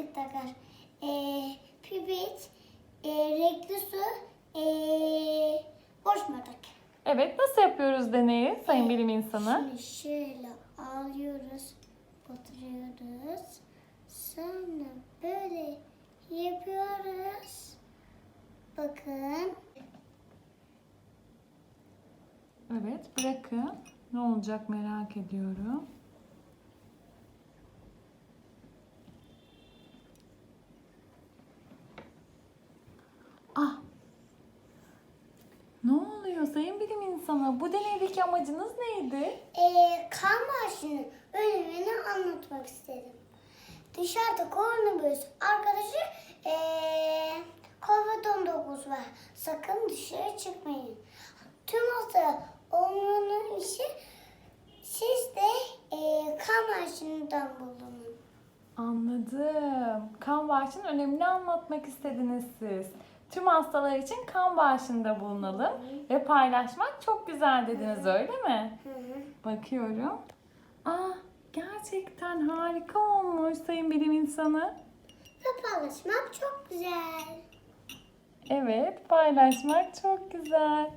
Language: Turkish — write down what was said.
ışık takar. Ee, pipet, e, renkli su, e, boş bardak. Evet nasıl yapıyoruz deneyi sayın bilim insanı? Şimdi şöyle alıyoruz, batırıyoruz. Sonra böyle yapıyoruz. Bakın. Evet bırakın. Ne olacak merak ediyorum. İnsanı? Bu deneydeki amacınız neydi? Ee, kan bağışının önemini anlatmak istedim. Dışarıda koronavirüs arkadaşı ee, COVID-19 var. Sakın dışarı çıkmayın. Tüm hasta olmanın işi siz de ee, kan bağışından bulunun. Anladım. Kan bağışının önemini anlatmak istediniz siz. Tüm hastalar için kan bağışında bulunalım ve paylaşmak çok güzel dediniz öyle mi? Bakıyorum. Aa, gerçekten harika olmuş sayın bilim insanı. Paylaşmak çok güzel. Evet, paylaşmak çok güzel.